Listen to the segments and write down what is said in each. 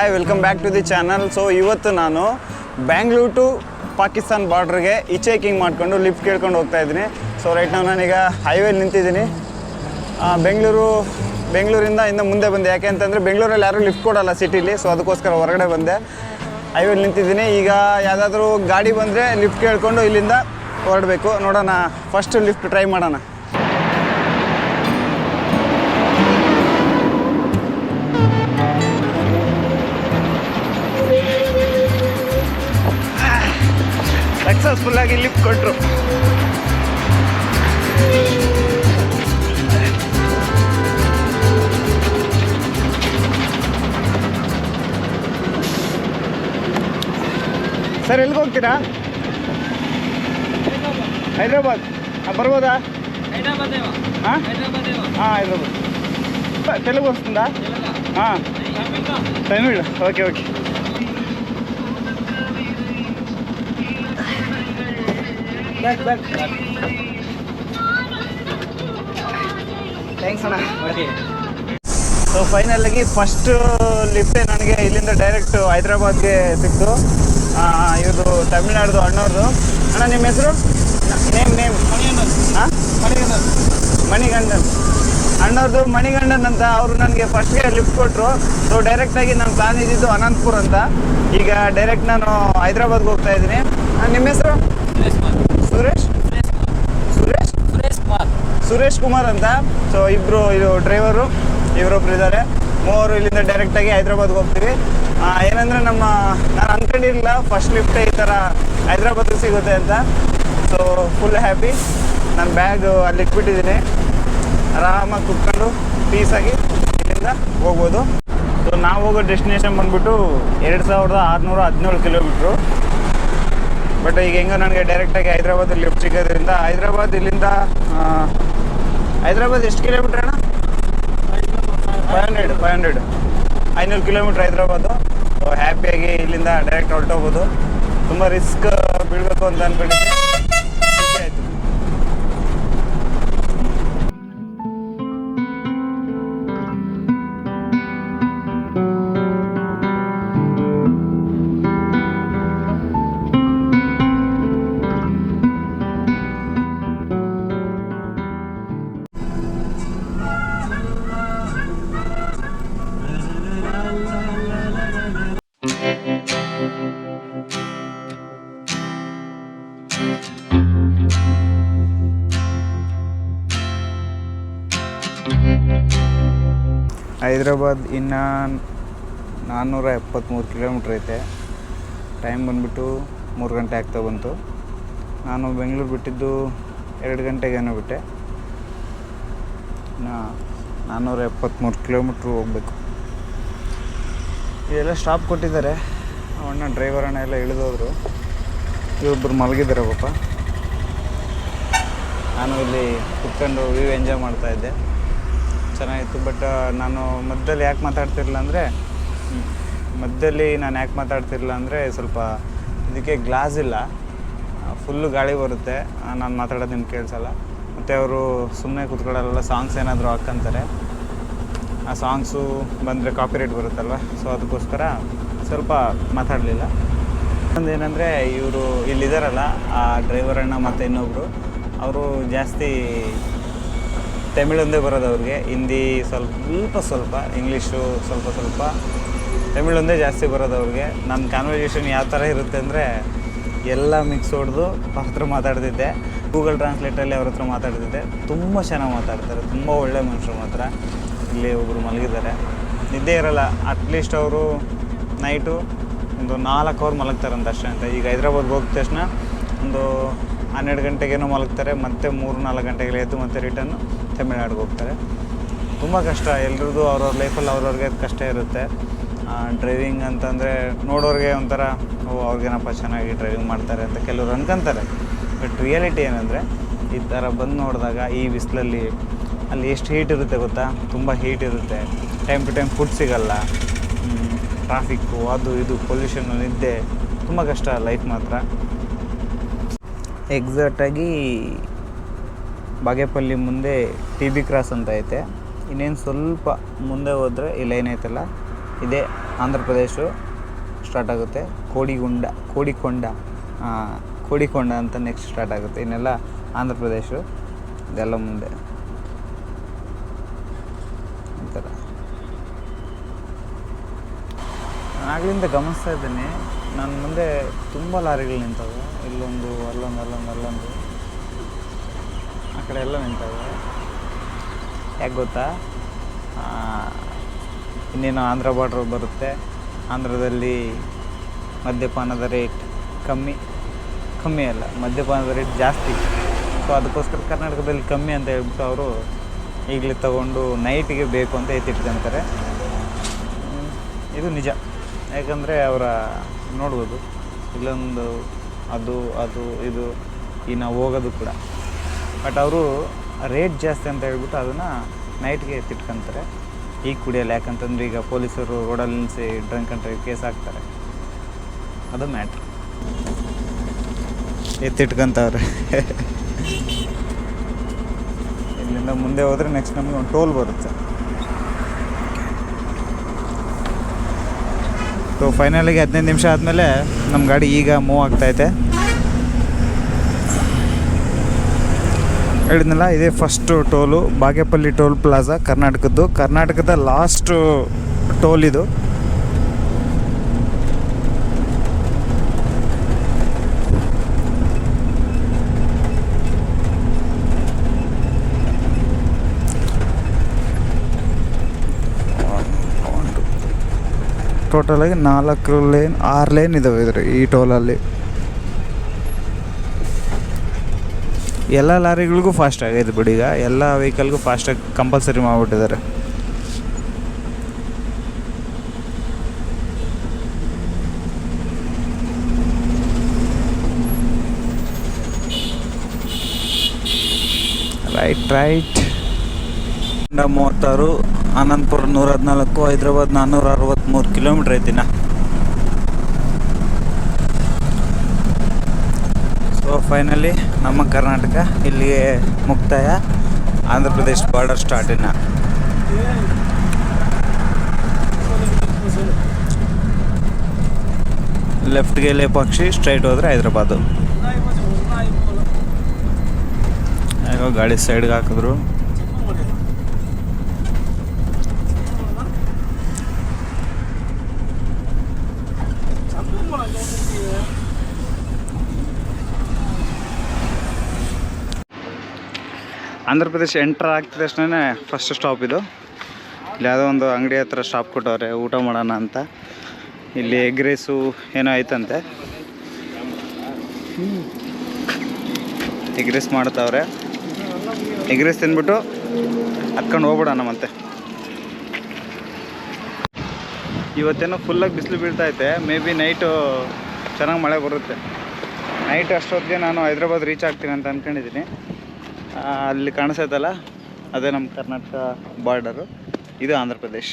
Hi welcome back to the channel so ಇವತ್ತು ನಾನು Bangalore to Pakistan ಬಾರ್ಡ್ರಿಗೆ ಇಚೇಕಿಂಗ್ ಮಾಡಿಕೊಂಡು ಲಿಫ್ಟ್ ಕೇಳ್ಕೊಂಡು ಹೋಗ್ತಾ ಇದ್ದೀನಿ. ಸೊ ರೈಟ್ ನಾವು ನಾನೀಗ ಹೈವೇಲಿ ನಿಂತಿದ್ದೀನಿ. ಬೆಂಗಳೂರು ಬೆಂಗಳೂರಿಂದ ಇನ್ನು ಮುಂದೆ ಬಂದೆ. ಯಾಕೆ ಅಂತಂದರೆ ಬೆಂಗಳೂರಲ್ಲಿ ಯಾರೂ ಲಿಫ್ಟ್ ಕೊಡಲ್ಲ ಸಿಟಿಲಿ ಸೊ ಅದಕ್ಕೋಸ್ಕರ ಹೊರಗಡೆ ಬಂದೆ. ಹೈವೇಲಿ ನಿಂತಿದ್ದೀನಿ. ಈಗ ಯಾವುದಾದ್ರೂ ಗಾಡಿ ಬಂದರೆ ಲಿಫ್ಟ್ ಕೇಳ್ಕೊಂಡು ಇಲ್ಲಿಂದ ಹೊರಡಬೇಕು. ನೋಡೋಣ ಫಸ್ಟ್ ಲಿಫ್ಟ್ ಟ್ರೈ ಮಾಡೋಣ. ಸಕ್ಸಸ್ಫುಲ್ಲಾಗಿ ಲಿಫ್ಟ್ ಕೊಟ್ಟರು ಸರ್ ಎಲ್ಲಿಗೆ ಹೋಗ್ತೀರಾ? ಹೈದ್ರಾಬಾದ್. ಬರ್ಬೋದಾ? ಹಾಂ? ಹೈದ್ರಾಬಾದ್. ತೆಲುಗು ವస్తుంದಾ ಹಾಂ. Tamil. Okay okay. Back back thanks ಅಣ್ಣ. ಓಕೆ ಸೊ ಫೈನಲಾಗಿ ಫಸ್ಟು ಲಿಫ್ಟೇ ನನಗೆ ಇಲ್ಲಿಂದ ಡೈರೆಕ್ಟ್ ಹೈದ್ರಾಬಾದ್ಗೆ ಸಿಕ್ತು. ಇದು ತಮಿಳ್ನಾಡ್ದು ಅಣ್ಣವ್ರದು. ಅಣ್ಣ ನಿಮ್ಮ ಹೆಸರು? ನೇಮ್ ನೇಮ್ ಹಾಂ ಅಣ್ಣವ್ರದು ಮಣಿಗಂಡನ್ ಅಂತ ಅವರು ನನಗೆ ಫಸ್ಟ್ಗೆ ಲಿಫ್ಟ್ ಕೊಟ್ಟರು ಸೊ ಡೈರೆಕ್ಟಾಗಿ ನಾನು ಪ್ಲಾನ್ ಇದ್ದಿದ್ದು ಅನಂತಪುರ್ ಅಂತ. ಈಗ ಡೈರೆಕ್ಟ್ ನಾನು ಹೈದ್ರಾಬಾದ್ಗೆ ಹೋಗ್ತಾ ಇದ್ದೀನಿ. ನಿಮ್ಮ ಹೆಸರು? ಸುರೇಶ್ ಕುಮಾರ್ ಅಂತ. ಸೊ ಇಬ್ಬರು ಇದು ಡ್ರೈವರು ಇವರೊಬ್ರು ಇದ್ದಾರೆ ಮೂವರು ಇಲ್ಲಿಂದ ಡೈರೆಕ್ಟಾಗಿ ಹೈದ್ರಾಬಾದ್ಗೆ ಹೋಗ್ತೀವಿ. ಏನಂದ್ರೆ ನಮ್ಮ, ನಾನು ಅಂದ್ಕೊಂಡಿರಲಿಲ್ಲ ಫಸ್ಟ್ ಲಿಫ್ಟ್ ಈ ಥರ ಹೈದ್ರಾಬಾದ್ ಸಿಗುತ್ತೆ ಅಂತ. ಸೊ ಫುಲ್ ಹ್ಯಾಪಿ ನನ್ನ ಬ್ಯಾಗ್ ಅಲ್ಲಿ ಇಟ್ಬಿಟ್ಟಿದ್ದೀನಿ. ಆರಾಮಾಗಿ ಕುತ್ಕೊಂಡು ಪೀಸಾಗಿ ಇಲ್ಲಿಂದ ಹೋಗ್ಬೋದು. ಸೊ ನಾವು ಹೋಗೋ ಡೆಸ್ಟಿನೇಷನ್ ಬಂದ್ಬಿಟ್ಟು ಎರಡು ಸಾವಿರದ ಆರುನೂರ ಹದಿನೇಳು ಕಿಲೋಮೀಟ್ರು ಬಟ್ ಈಗ ಹೆಂಗೋ ನನಗೆ ಡೈರೆಕ್ಟಾಗಿ ಹೈದ್ರಾಬಾದಲ್ಲಿ ಲಿಫ್ಟ್ ಸಿಗೋದ್ರಿಂದ, ಹೈದ್ರಾಬಾದ್ ಇಲ್ಲಿಂದ ಹೈದ್ರಾಬಾದ್ ಎಷ್ಟು ಕಿಲೋಮೀಟ್ರ್ ಅಣ್ಣ? Five hundred five hundred. ಐನೂರು ಕಿಲೋಮೀಟ್ರ್ ಹೈದ್ರಾಬಾದು. ಹ್ಯಾಪಿಯಾಗಿ ಇಲ್ಲಿಂದ ಡೈರೆಕ್ಟ್ ಹೊರಟೋಗ್ಬೋದು. ತುಂಬ ರಿಸ್ಕ್ ಬೀಳಬೇಕು ಅಂತ ಅಂದ್ಕೊಂಡಿದ್ದೆ ಹೈದ್ರಾಬಾದ್ ಇನ್ನು ನಾನ್ನೂರ ಎಪ್ಪತ್ತ್ಮೂರು ಕಿಲೋಮೀಟ್ರ್ ಐತೆ. ಟೈಮ್ ಬಂದ್ಬಿಟ್ಟು ಮೂರು ಗಂಟೆ ಆಗ್ತಾ ಬಂತು. ನಾನು ಬೆಂಗಳೂರು ಬಿಟ್ಟಿದ್ದು ಎರಡು ಗಂಟೆಗೇನೋ ಬಿಟ್ಟೆ ಇನ್ನು ನಾನ್ನೂರ ಎಪ್ಪತ್ತ್ಮೂರು ಕಿಲೋಮೀಟ್ರ್ ಹೋಗಬೇಕು. ಇದೆಲ್ಲ ಸ್ಟಾಪ್ ಕೊಟ್ಟಿದ್ದಾರೆ. ಅಣ್ಣ ಡ್ರೈವರ್ ಅಣ್ಣ ಎಲ್ಲ ಇಳಿದೋದ್ರು. ಇವೊಬ್ಬರು ಮಲಗಿದ್ದಾರೆ ಪಾಪ? ನಾನು ಇಲ್ಲಿ ಕುತ್ಕೊಂಡು ವ್ಯೂ ಎಂಜಾಯ್ ಮಾಡ್ತಾ ಇದ್ದೆ. ಚೆನ್ನಾಗಿತ್ತು ಬಟ್ ನಾನು ಮಧ್ಯದಲ್ಲಿ ಯಾಕೆ ಮಾತಾಡ್ತಿರಲಿಲ್ಲ ಅಂದರೆ, ಮಧ್ಯದಲ್ಲಿ ನಾನು ಯಾಕೆ ಮಾತಾಡ್ತಿರಲಿಲ್ಲ ಅಂದರೆ ಸ್ವಲ್ಪ ಇದಕ್ಕೆ ಗ್ಲಾಸ್ ಇಲ್ಲ. ಫುಲ್ಲು ಗಾಳಿ ಬರುತ್ತೆ. ನಾನು ಮಾತಾಡೋದು ನಿಮ್ಗೆ ಕೇಳಿಸಲ್ಲ. ಮತ್ತು ಅವರು ಸುಮ್ಮನೆ ಕೂತ್ಕೊಳ್ಳಲ್ಲ ಸಾಂಗ್ಸ್ ಏನಾದರೂ ಹಾಕ್ಕಂತಾರೆ. ಆ ಸಾಂಗ್ಸು ಬಂದರೆ ಕಾಪಿರೈಟ್ ಬರುತ್ತಲ್ವ? ಸೊ ಅದಕ್ಕೋಸ್ಕರ ಸ್ವಲ್ಪ ಮಾತಾಡಲಿಲ್ಲ. ಒಂದು ಏನಂದರೆ ಇವರು ಇಲ್ಲಿದ್ದಾರಲ್ಲ ಆ ಡ್ರೈವರ್ ಅಣ್ಣ ಮತ್ತು ಇನ್ನೊಬ್ಬರು ಅವರು ಜಾಸ್ತಿ ತಮಿಳೊಂದೇ ಬರೋದು ಅವ್ರಿಗೆ. ಹಿಂದಿ ಸ್ವಲ್ಪ ಸ್ವಲ್ಪ, ಇಂಗ್ಲೀಷು ಸ್ವಲ್ಪ ಸ್ವಲ್ಪ ತಮಿಳೊಂದೇ ಜಾಸ್ತಿ ಬರೋದು ಅವ್ರಿಗೆ. ನನ್ನ ಕಾನ್ವರ್ಸೇಷನ್ ಯಾವ ಥರ ಇರುತ್ತೆ ಅಂದರೆ, ಎಲ್ಲ ಮಿಕ್ಸ್ ಹೊಡೆದು ಅವ್ರ ಹತ್ರ ಮಾತಾಡ್ತಿದ್ದೆ. ಗೂಗಲ್ ಟ್ರಾನ್ಸ್ಲೇಟಲ್ಲಿ ಅವ್ರ ಹತ್ರ ಮಾತಾಡ್ತಿದ್ದೆ. ತುಂಬ ಚೆನ್ನಾಗಿ ಮಾತಾಡ್ತಾರೆ, ತುಂಬ ಒಳ್ಳೆ ಮನುಷ್ಯರು ಮಾತ್ರ. ಇಲ್ಲಿ ಒಬ್ಬರು ಮಲಗಿದ್ದಾರೆ. ನಿದ್ದೆ ಇರಲ್ಲ ಅಟ್ಲೀಸ್ಟ್ ಅವರು ನೈಟು ಒಂದು ನಾಲ್ಕು ಅವರ್ ಮಲಗ್ತಾರಂತ ಅಷ್ಟೇ ಅಂತ. ಈಗ ಹೈದ್ರಾಬಾದ್ಗೆ ಹೋದ ತಕ್ಷಣ ಒಂದು ಹನ್ನೆರಡು ಗಂಟೆಗೇನೋ ಮಲಗ್ತಾರೆ, ಮತ್ತೆ ಮೂರು ನಾಲ್ಕು ಗಂಟೆಗೆ ಎದ್ದು ಮತ್ತೆ ರಿಟರ್ನು ತಮಿಳ್ನಾಡಿಗೆ ಹೋಗ್ತಾರೆ. ತುಂಬ ಕಷ್ಟ. ಎಲ್ರದ್ದು ಅವ್ರವ್ರ ಲೈಫಲ್ಲಿ ಅವ್ರವ್ರಿಗೆ ಕಷ್ಟ ಇರುತ್ತೆ. ಡ್ರೈವಿಂಗ್ ಅಂತಂದರೆ ನೋಡೋರಿಗೆ ಒಂಥರ, ಓ, ಅವ್ರಿಗೇನಪ್ಪ ಚೆನ್ನಾಗಿ ಡ್ರೈವಿಂಗ್ ಮಾಡ್ತಾರೆ ಅಂತ ಕೆಲವ್ರು ಅನ್ಕೊಂತಾರೆ. ಬಟ್ ರಿಯಾಲಿಟಿ ಏನಂದರೆ, ಈ ಥರ ಬಂದು ನೋಡಿದಾಗ ಈ ಬಿಸಿಲಲ್ಲಿ ಅಲ್ಲಿ ಎಷ್ಟು ಹೀಟ್ ಇರುತ್ತೆ ಗೊತ್ತಾ? ತುಂಬ ಹೀಟ್ ಇರುತ್ತೆ. ಟೈಮ್ ಟು ಟೈಮ್ ಫುಡ್ ಸಿಗಲ್ಲ. ಟ್ರಾಫಿಕ್ಕು, ಅದು ಇದು ಪೊಲ್ಯೂಷನ್ನು ನಿದ್ದೆ ತುಂಬ ಕಷ್ಟ ಲೈಫ್ ಮಾತ್ರ. ಎಕ್ಸಾಕ್ಟಾಗಿ ಬಾಗೇಪಲ್ಲಿ ಮುಂದೆ ಟಿ ಬಿ ಕ್ರಾಸ್ ಅಂತ ಐತೆ. ಇನ್ನೇನು ಸ್ವಲ್ಪ ಮುಂದೆ ಹೋದರೆ ಈ ಲೈನ್ ಐತಲ್ಲ, ಇದೇ ಆಂಧ್ರ ಪ್ರದೇಶ ಸ್ಟಾರ್ಟ್ ಆಗುತ್ತೆ. ಕೋಡಿಗುಂಡ, ಕೋಡಿಕೊಂಡ ಕೋಡಿಕೊಂಡ ಅಂತ ನೆಕ್ಸ್ಟ್ ಸ್ಟಾರ್ಟ್ ಆಗುತ್ತೆ. ಇನ್ನೆಲ್ಲ ಆಂಧ್ರ ಪ್ರದೇಶ ಇದೆಲ್ಲ ಮುಂದೆ ಈ ಥರ ಆಗಲಿಂದ ಗಮನಿಸ್ತಾ ಇದ್ದೀನಿ ನನ್ನ ಮುಂದೆ ತುಂಬ ಲಾರಿಗಳು ನಿಂತವೆ. ಇಲ್ಲೊಂದು, ಅಲ್ಲೊಂದು ಅಲ್ಲೊಂದು ಅಲ್ಲೊಂದು. ಆ ಕಡೆ ಎಲ್ಲ ನಿಂತವೆ. ಯಾಕೆ ಗೊತ್ತಾ? ಇನ್ನೇನು ಆಂಧ್ರ ಬಾರ್ಡ್ರ್ ಬರುತ್ತೆ. ಆಂಧ್ರದಲ್ಲಿ ಮದ್ಯಪಾನದ ರೇಟ್ ಕಮ್ಮಿ. ಕಮ್ಮಿ ಅಲ್ಲ, ಮದ್ಯಪಾನದ ರೇಟ್ ಜಾಸ್ತಿ. ಸೊ ಅದಕ್ಕೋಸ್ಕರ ಕರ್ನಾಟಕದಲ್ಲಿ ಕಮ್ಮಿ ಅಂತ ಹೇಳ್ಬಿಟ್ಟು ಅವರು ಈಗಲೇ ತಗೊಂಡು ನೈಟಿಗೆ ಬೇಕು ಅಂತ ಎತ್ತಿಟ್ಕೊಂತಾರೆ. ಇದು ನಿಜ. ಯಾಕಂದರೆ ಅವರ ನೋಡ್ಬೋದು. ಇಲ್ಲೊಂದು ಅದು ಅದು, ಇದು ನಾವು ಹೋಗೋದು ಕೂಡ. ಬಟ್ ಅವರು ರೇಟ್ ಜಾಸ್ತಿ ಅಂತ ಹೇಳ್ಬಿಟ್ಟು ಅದನ್ನು ನೈಟ್ಗೆ ಎತ್ತಿಟ್ಕೊಂತಾರೆ ಈಗ ಕುಡಿಯಲ್ಲ, ಯಾಕಂತಂದ್ರೆ ಈಗ ಪೊಲೀಸರು ರೋಡಲ್ಲಿ ನಿಲ್ಲಿಸಿ ಡ್ರಂಕ್ ಅಂಡ್ ಕೇಸ್ ಹಾಕ್ತಾರೆ. ಅದು ಮ್ಯಾಟ್ರ್ ಎತ್ತಿಟ್ಕೊಂತವ್ರೆ ಇಲ್ಲಿಂದ ಮುಂದೆ ಹೋದರೆ ನೆಕ್ಸ್ಟ್ ನಮಗೆ ಒಂದು ಟೋಲ್ ಬರುತ್ತೆ. ಸೊ ಫೈನಲಿಗೆ ಹದಿನೈದು ನಿಮಿಷ ಆದಮೇಲೆ ನಮ್ಮ ಗಾಡಿ ಈಗ ಮೂವ್ ಆಗ್ತೈತೆ ಹೇಳಿದ್ನಲ್ಲ, ಇದೇ first toll, Bagepalli toll plaza ಕರ್ನಾಟಕದ್ದು. ಕರ್ನಾಟಕದ ಲಾಸ್ಟು ಟೋಲ್ ಇದು. ಟೋಟಲಾಗಿ ನಾಲ್ಕು ಲೇನ್ ಆರು ಲೇನ್ ಇದಾವೆ ಇದ್ರೆ ಈ ಟೋಲಲ್ಲಿ ಎಲ್ಲ ಲಾರಿಗಳಿಗೂ ಫಾಸ್ಟ್ ಆಗೈತೆ ಬಿಡಿ ಈಗ. ಎಲ್ಲ ವೆಹಿಕಲ್ಗೂ ಫಾಸ್ಟಾಗಿ ಕಂಪಲ್ಸರಿ ಮಾಡಿಬಿಟ್ಟಿದ್ದಾರೆ. ರೈಟ್ ರೈಟ್ ಮೂವತ್ತಾರು. ಆನಂದ್ಪುರ ನೂರ ಹದಿನಾಲ್ಕು ಹೈದ್ರಾಬಾದ್ ನಾನ್ನೂರ ಅರವತ್ತ್ಮೂರು ಕಿಲೋಮೀಟ್ರ್ ಐತಿನ ಸೊ ಫೈನಲಿ ನಮ್ಮ ಕರ್ನಾಟಕ ಇಲ್ಲಿಗೆ ಮುಕ್ತಾಯ. ಆಂಧ್ರ ಪ್ರದೇಶ್ ಬಾರ್ಡರ್ ಸ್ಟಾರ್ಟಿನ ಲೆಫ್ಟ್ಗೆ ಲೇಪಾಕ್ಷಿ ಸ್ಟ್ರೈಟ್ ಹೋದರೆ ಹೈದ್ರಾಬಾದು. ಯಾಕೋ ಗಾಡಿ ಸೈಡ್ಗೆ ಹಾಕಿದ್ರು. ಆಂಧ್ರ ಪ್ರದೇಶ ಎಂಟ್ರ್ ಆಗ್ತಿದ ತಕ್ಷಣ ಫಸ್ಟ್ ಸ್ಟಾಪ್ ಇದು. ಇಲ್ಲಿ ಯಾವುದೋ ಒಂದು ಅಂಗಡಿ ಹತ್ರ ಸ್ಟಾಪ್ ಕೊಟ್ಟವ್ರೆ, ಊಟ ಮಾಡೋಣ ಅಂತ. ಇಲ್ಲಿ ಎಗ್ ರೈಸು ಏನೋ ಐತಂತೆ. ಎಗ್ ರೈಸ್ ಮಾಡ್ತಾವ್ರೆ ಎಗ್ ರೈಸ್ ತಿಂದ್ಬಿಟ್ಟು ಹತ್ಕೊಂಡು ಹೋಗ್ಬಿಡೋಣ ಮತ್ತೆ. ಇವತ್ತೇನೋ ಫುಲ್ಲಾಗಿ ಬಿಸಿಲು ಬೀಳ್ತಾ ಐತೆ. ಮೇ ಬಿ ನೈಟು ಚೆನ್ನಾಗಿ ಮಳೆ ಬರುತ್ತೆ. ನೈಟ್ ಅಷ್ಟೊತ್ತಿಗೆ ನಾನು ಹೈದ್ರಾಬಾದ್ ರೀಚ್ ಆಗ್ತೀನಿ ಅಂತ ಅಂದ್ಕೊಂಡಿದ್ದೀನಿ ಅಲ್ಲಿ ಕಾಣಿಸೈತಲ್ಲ, ಅದೇ ನಮ್ಮ ಕರ್ನಾಟಕ ಬಾರ್ಡರು ಇದು ಆಂಧ್ರ ಪ್ರದೇಶ್.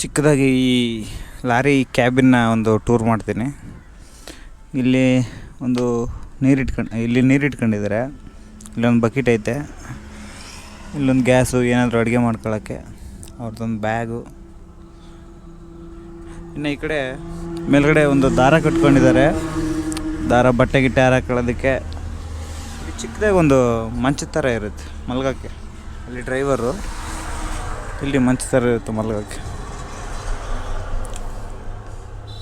ಚಿಕ್ಕದಾಗಿ ಈ ಲಾರಿ ಕ್ಯಾಬಿನ ಒಂದು ಟೂರ್ ಮಾಡ್ತೀನಿ. ಇಲ್ಲಿ ಒಂದು ನೀರು ಇಟ್ಕೊಂಡು ಇಲ್ಲಿ ನೀರಿಟ್ಕೊಂಡಿದ್ದಾರೆ ಇಲ್ಲೊಂದು ಬಕೆಟ್ ಐತೆ. ಇಲ್ಲೊಂದು ಗ್ಯಾಸು, ಏನಾದರೂ ಅಡುಗೆ ಮಾಡ್ಕೊಳ್ಳೋಕ್ಕೆ ಅವ್ರದ್ದೊಂದು ಬ್ಯಾಗು. ಇನ್ನು ಈ ಕಡೆ ಮೇಲ್ಗಡೆ ಒಂದು ದಾರ ಕಟ್ಕೊಂಡಿದ್ದಾರೆ. ದಾರ, ಬಟ್ಟೆ ಗಿಟ್ಟೆ ಹಾರಾಕೊಳ್ಳೋದಕ್ಕೆ ಚಿಕ್ಕದಾಗಿ ಒಂದು ಮಂಚ ಥರ ಇರುತ್ತೆ ಮಲ್ಗೋಕ್ಕೆ. ಅಲ್ಲಿ ಡ್ರೈವರು ಇಲ್ಲಿ ಮಂಚ ಥರ ಇರುತ್ತೆ ಮಲ್ಗೋಕ್ಕೆ.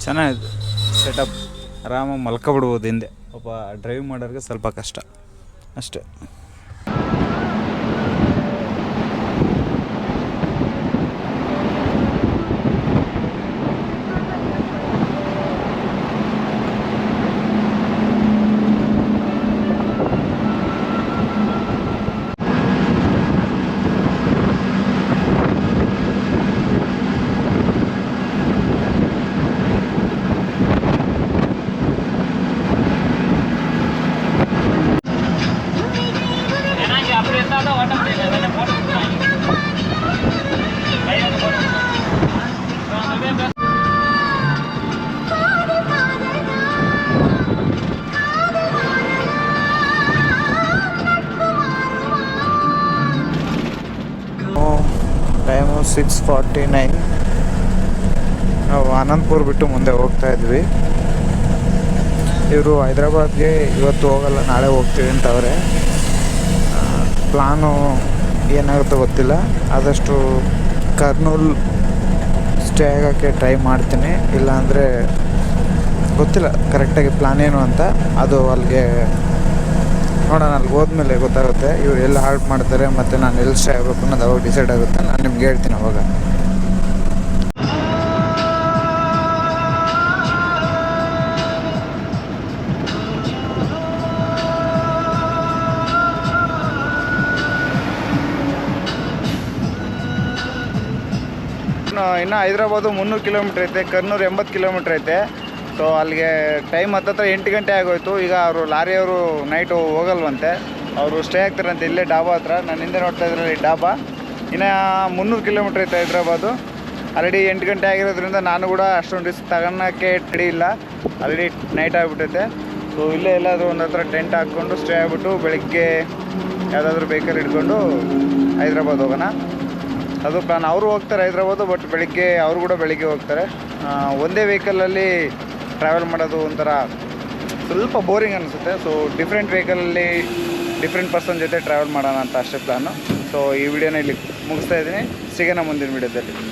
ಚೆನ್ನಾಗಿದೆ ಸೆಟಪ್. ಆರಾಮಾಗಿ ಮಲ್ಕೊಬಿಡ್ಬೋದು ಹಿಂದೆ. ಒಬ್ಬ ಡ್ರೈವ್ ಮಾಡೋರಿಗೆ ಸ್ವಲ್ಪ ಕಷ್ಟ. ಅಷ್ಟೇ. ಸಿಕ್ಸ್ ಫಾರ್ಟಿ ನೈನ್ ನಾವು ಆನಂದ್ಪುರ್ ಬಿಟ್ಟು ಮುಂದೆ ಹೋಗ್ತಾ ಇದ್ವಿ. ಇವರು ಹೈದ್ರಾಬಾದ್ಗೆ ಇವತ್ತು ಹೋಗಲ್ಲ, ನಾಳೆ ಹೋಗ್ತೀವಿ ಅಂತವ್ರೆ. ಪ್ಲಾನು ಏನಾಗುತ್ತೋ ಗೊತ್ತಿಲ್ಲ. ಆದಷ್ಟು ಕರ್ನೂಲ್ ಸ್ಟೇ ಆಗೋಕ್ಕೆ ಟ್ರೈ ಮಾಡ್ತೀನಿ. ಇಲ್ಲಾಂದರೆ ಗೊತ್ತಿಲ್ಲ, ಕರೆಕ್ಟಾಗಿ ಪ್ಲಾನ್ ಏನು ಅಂತ. ಅದು ಅಲ್ಲಿಗೆ ನೋಡೋಣ, ಅಲ್ಲಿ ಹೋದ್ಮೇಲೆ ಗೊತ್ತಾಗುತ್ತೆ ಇವ್ರು ಎಲ್ಲಿ ಹಾಲ್ಟ್ ಮಾಡ್ತಾರೆ ಮತ್ತು ನಾನು ಎಲ್ಲಿ ಸ್ಟೇ ಆಗಬೇಕು ಅನ್ನೋದು ಅವಾಗ ಡಿಸೈಡ್ ಆಗುತ್ತೆ. ನಾನು ನಿಮ್ಗೆ ಹೇಳ್ತೀನಿ ಅವಾಗ. ಇನ್ನು ಹೈದ್ರಾಬಾದು ಮುನ್ನೂರು ಕಿಲೋಮೀಟ್ರ್ ಐತೆ, ಕರ್ನೂರು ಎಂಬತ್ತು ಕಿಲೋಮೀಟ್ರ್ ಐತೆ. ಸೊ ಅಲ್ಲಿಗೆ ಟೈಮ್ ಹತ್ತತ್ರ ಎಂಟು ಗಂಟೆ ಆಗೋಯ್ತು. ಈಗ ಅವರು ಲಾರಿಯವರು ನೈಟು ಹೋಗಲ್ವಂತೆ. ಅವರು ಸ್ಟೇ ಆಗ್ತಾರಂತೆ ಇಲ್ಲೇ ಡಾಬಾ ಹತ್ರ. ನಾನು ಹಿಂದೆ ನೋಡ್ತಾ ಇದ್ರಲ್ಲಿ ಡಾಬಾ. ಇನ್ನು ಮುನ್ನೂರು ಕಿಲೋಮೀಟ್ರ್ ಐತೆ ಹೈದ್ರಾಬಾದು. ಆಲ್ರೆಡಿ ಎಂಟು ಗಂಟೆ ಆಗಿರೋದ್ರಿಂದ ನಾನು ಕೂಡ ಅಷ್ಟೊಂದು ರಿಸ್ಕ್ ತಗೊಳಕ್ಕೆ ರೆಡಿ ಇಲ್ಲ. ಆಲ್ರೆಡಿ ನೈಟ್ ಆಗಿಬಿಟ್ಟೈತೆ. ಸೊ ಇಲ್ಲೇ ಎಲ್ಲಾದರೂ ಒಂದು ಹತ್ರ ಟೆಂಟ್ ಹಾಕ್ಕೊಂಡು ಸ್ಟೇ ಆಗಿಬಿಟ್ಟು ಬೆಳಿಗ್ಗೆ ಯಾವುದಾದ್ರೂ ಬೇಕಲ್ಲಿ ಹಿಡ್ಕೊಂಡು ಹೈದ್ರಾಬಾದ್ ಹೋಗೋಣ. ಅದು ಪ್ಲಾನ್ ಅವರು ಹೋಗ್ತಾರೆ ಹೈದ್ರಾಬಾದು ಬಟ್ ಬೆಳಿಗ್ಗೆ ಅವರು ಕೂಡ ಬೆಳಿಗ್ಗೆ ಹೋಗ್ತಾರೆ. ಒಂದೇ ವೆಹಿಕಲಲ್ಲಿ ಟ್ರಾವೆಲ್ ಮಾಡೋದು ಒಂಥರ ಸ್ವಲ್ಪ ಬೋರಿಂಗ್ ಅನಿಸುತ್ತೆ. ಸೊ ಡಿಫ್ರೆಂಟ್ ವೆಹಿಕಲಲ್ಲಿ ಡಿಫ್ರೆಂಟ್ ಪರ್ಸನ್ ಜೊತೆ ಟ್ರಾವೆಲ್ ಮಾಡೋಣ ಅಂತ ಅಷ್ಟೇ ಪ್ಲಾನು ಸೊ ಈ ವಿಡಿಯೋನ ಇಲ್ಲಿ ಮುಗಿಸ್ತಾ ಇದ್ದೀನಿ. ಸಿಗೋಣ ಮುಂದಿನ ವಿಡಿಯೋದಲ್ಲಿ